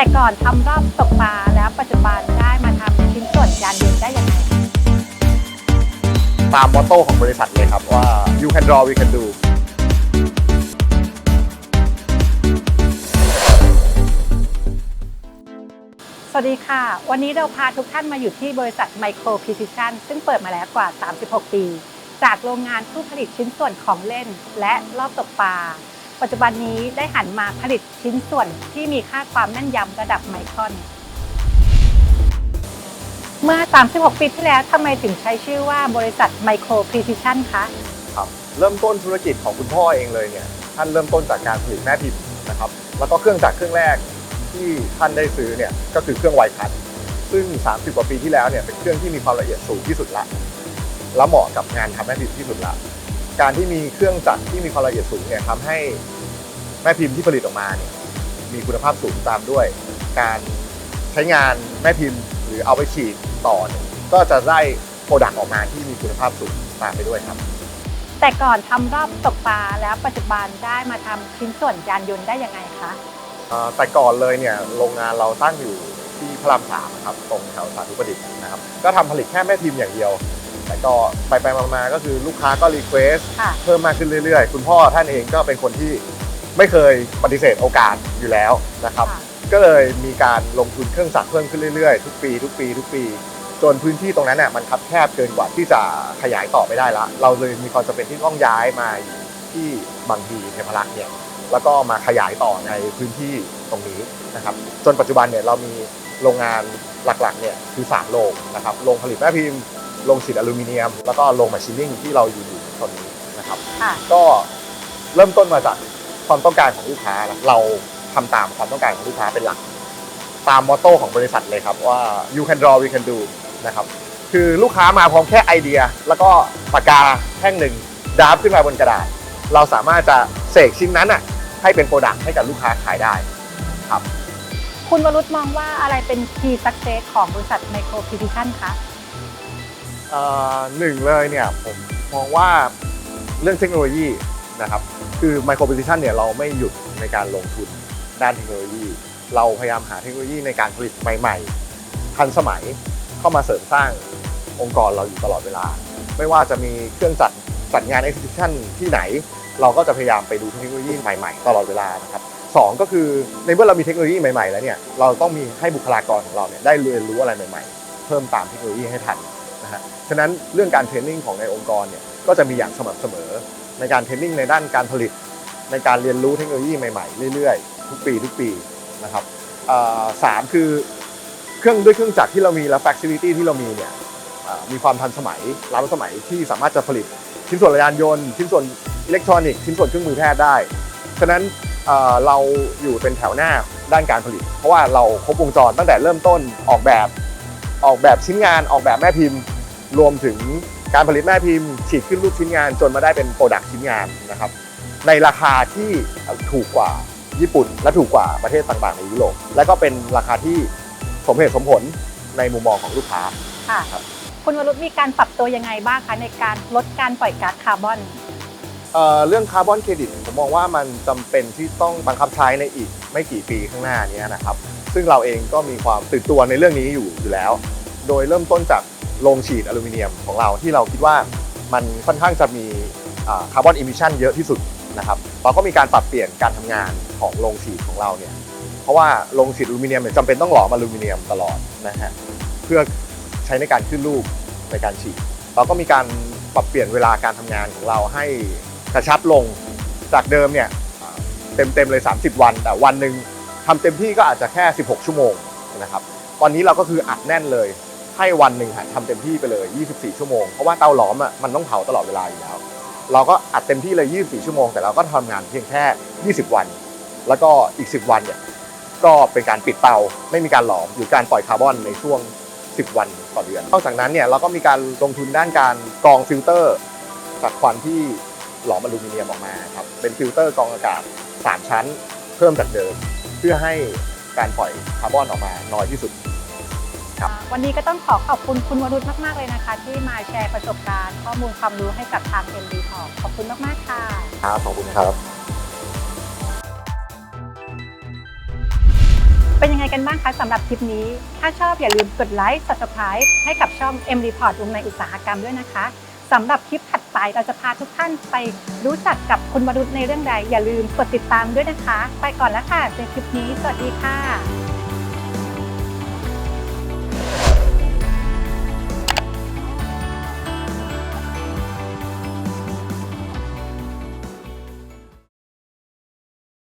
แต่ก่อนทำรอบตกปลาแล้วปัจจุบันได้มาทำชิ้นส่วนยานยนต์ได้ยังไงตามมอตโต้ของบริษัทเลยครับว่า you can draw we can do สวัสดีค่ะ วันนี้เราพาทุกท่านมาอยู่ที่บริษัท Micro Precision ซึ่งเปิดมาแล้วกว่า 36 ปี จากโรงงานผู้ผลิตชิ้นส่วนของเล่น และรอบตกปลา ปัจจุบันนี้ได้หันมาผลิตชิ้นส่วนที่มีค่าความแม่นยำระดับไมครอน เมื่อ 36 ปีที่แล้วทำไมถึงใช้ชื่อว่าบริษัท Micro Precision คะ ครับเริ่มต้นธุรกิจของคุณพ่อเองเลยเนี่ยท่านเริ่มต้นจากการผลิตแม่พิมพ์นะครับแล้วก็เครื่องจักรเครื่องแรกที่ท่านได้ซื้อเนี่ยก็คือเครื่องไวคัทซึ่ง 30 กว่าปีที่แล้วเนี่ยเป็นเครื่องที่มีความละเอียดสูงที่สุดละ และเหมาะกับงานทำแม่พิมพ์ที่สุดละ การที่มีเครื่องจักรที่มีความละเอียดสูงเนี่ยทำให้แม่พิมพ์ที่ผลิตออกมาเนี่ยมีคุณภาพสูงตามด้วย การใช้งานแม่พิมพ์ หรือเอาไปฉีดต่อเนี่ยก็จะได้โปรดักต์ออกมาที่มีคุณภาพสูงตามไปด้วยครับ แต่ก่อนทำรอบตกปลาแล้วปัจจุบันได้มาทำชิ้นส่วนยานยนต์ได้ยังไงคะ เอ่อแต่ก่อนเลยเนี่ยโรงงานเราตั้งอยู่ที่พระรามสามนะครับตรงแถวสาธุประดิษฐ์นะครับก็ทำผลิตแค่แม่พิมพ์อย่างเดียว แต่ก็ไปไปๆมาๆก็คือลูกค้าก็รีเควสค่ะเพิ่มมากขึ้นเรื่อยๆ คุณพ่อท่านเองก็เป็นคนที่ไม่เคยปฏิเสธโอกาสอยู่แล้วนะครับ ค่ะ ก็เลยมีการลงทุนเครื่องจักรเพิ่มขึ้นเรื่อยๆ ทุกปีทุกปีทุกปี จนพื้นที่ตรงนั้นน่ะมันคับแคบเกินกว่าที่จะขยายต่อไม่ได้ละ เราเลยมีความจำเป็นที่ต้องย้ายมาอยู่ที่บางพีเทพรักษ์เนี่ยแล้วก็มาขยายต่อในพื้นที่ตรงนี้นะครับ จนปัจจุบันเนี่ยเรามีโรงงานหลักๆเนี่ยคือ 3 โรงนะครับโรงผลิตแม่พิมพ์ โรงฉีดอลูมิเนียม แล้วก็โรงมาชินนิ่งที่เราอยู่อยู่ตรงนี้นะครับ ค่ะ ก็เริ่มต้นมาจากความต้องการของลูกค้านะเราทำตามความต้องการของลูกค้าเป็นหลัก ตามมอตโต้ของบริษัทเลยครับว่า you can draw we can do นะครับ คือลูกค้ามาพร้อมแค่ไอเดีย แล้วก็ปากกาแท่งหนึ่งดราฟขึ้นมาบนกระดาษ เราสามารถจะเสกชิ้นนั้นอะให้เป็นโปรดักต์ให้กับลูกค้าขายได้คุณวรุษมองว่าอะไรเป็น key success ของบริษัท Micro Precision คะเอ่อ หนึ่งเลยเนี่ยผมมองว่าเรื่องเทคโนโลยีนะครับคือ Micro Precision เนี่ยเราไม่หยุดในการลงทุนด้านเทคโนโลยี เราพยายามหาเทคโนโลยีในการผลิตใหม่ ๆ ทันสมัยเข้ามาเสริมสร้างองค์กรเราอยู่ตลอดเวลา ไม่ว่าจะมีเครื่องจัดจัดงาน exhibition ที่ไหน เราก็จะพยายามไปดูเทคโนโลยีใหม่ๆ ตลอดเวลานะครับสองก็คือในเมื่อเรามีเทคโนโลยีใหม่ๆ แล้วเนี่ยเราต้องมีให้บุคลากรของเราเนี่ยได้เรียนรู้อะไรใหม่ ๆ เพิ่มตามเทคโนโลยีให้ทัน นะฮะฉะนั้นเรื่องการเทรนนิ่งของในองค์กรเนี่ยก็จะมีอย่างสม่ำเสมอ ในการเทรนนิ่งในด้านการผลิต ในการเรียนรู้เทคโนโลยีใหม่ๆ เรื่อยๆ ทุกปีทุกปีนะครับสามคือเครื่องด้วยเครื่องจักรที่เรามีและ facility ที่เรามีเนี่ยมีความทันสมัยล้ำสมัยที่สามารถจะผลิต ชิ้นส่วนยานยนต์ชิ้นส่วนอิเล็กทรอนิกส์ชิ้นส่วนเครื่องมือแพทย์ได้ ฉะนั้นเอ่อเราอยู่เป็นแถวหน้าด้านการผลิต เพราะว่าเราครบวงจรตั้งแต่เริ่มต้นออกแบบออกแบบชิ้นงานออกแบบแม่พิมพ์ รวมถึงการผลิตแม่พิมพ์ฉีดขึ้นรูปชิ้นงานจนมาได้เป็นโปรดักต์ชิ้นงานนะครับในราคาที่ถูกกว่าญี่ปุ่น และถูกกว่าประเทศต่างๆ ในยุโรปและก็เป็นราคาที่สมเหตุสมผลในมุมมองของลูกค้าค่ะครับคุณวรุษมีการปรับตัวยังไงบ้างคะในการลดการปล่อยก๊าซคาร์บอนเอ่อเรื่องคาร์บอนเครดิตผมมองว่ามันจำเป็นที่ต้องบังคับใช้ในอีกไม่กี่ปีข้างหน้านี้นะครับ ซึ่งเราเองก็มีความตื่นตัวในเรื่องนี้อยู่อยู่แล้ว โดยเริ่มต้นจาก โรงฉีดอลูมิเนียมของเราที่เราคิดว่ามันค่อนข้างจะมีคาร์บอนอิมิชันเยอะที่สุดนะครับเราก็มีการปรับเปลี่ยนการทำงานของโรงฉีดของเราเนี่ยเพราะว่าโรงฉีดอลูมิเนียมเนี่ยจำเป็นต้องหลอมอลูมิเนียมตลอดนะฮะเพื่อใช้ในการขึ้นรูปในการฉีด เราก็มีการปรับเปลี่ยนเวลาการทำงานของเราให้กระชับลงจากเดิมเนี่ยเต็มเต็มๆเลย 30 วัน แต่วันหนึ่งทำเต็มที่ก็อาจจะแค่ 16 ชั่วโมงนะครับตอนนี้เราก็คืออัดแน่นเลย ให้วันหนึ่งทำเต็มที่ไปเลย 24 ชั่วโมง เพราะว่าเตาหลอมอะมันต้องเผาตลอดเวลาอยู่แล้ว เราก็อัดเต็มที่เลย 24 ชั่วโมง แต่เราก็ทำงานเพียงแค่ 20 วัน แล้วก็อีก 10 วันเนี่ยก็เป็นการปิดเตาไม่มีการหลอมหรือการปล่อยคาร์บอนในช่วง 10 วันต่อเดือน นอกจากนั้นเนี่ยเราก็มีการลงทุนด้านการกรองฟิลเตอร์จากควันที่หลอมอลูมิเนียมออกมาครับเป็นฟิลเตอร์กรองอากาศ 3 ชั้น เพิ่มจากเดิม เพื่อให้การปล่อยคาร์บอนออกมาน้อยที่สุด ครับวันนี้ก็ต้องขอขอบคุณคุณวรุษมาก ๆ เลยนะคะ ที่มาแชร์ประสบการณ์ ข้อมูลความรู้ให้กับทาง MD Talk ขอบคุณมาก ๆ ค่ะ ครับขอบคุณครับ เป็นยังไงกันบ้างคะสำหรับคลิปนี้ ถ้าชอบอย่าลืมกดไลค์ subscribe ให้กับช่อง M Report วงในอุตสาหกรรมด้วยนะคะสำหรับคลิปถัดไปเราจะพาทุกท่านไปรู้จักกับคุณวรุษในเรื่องใด อย่าลืมกดติดตามด้วยนะคะ ไปก่อนแล้วค่ะในคลิปนี้สวัสดีค่ะ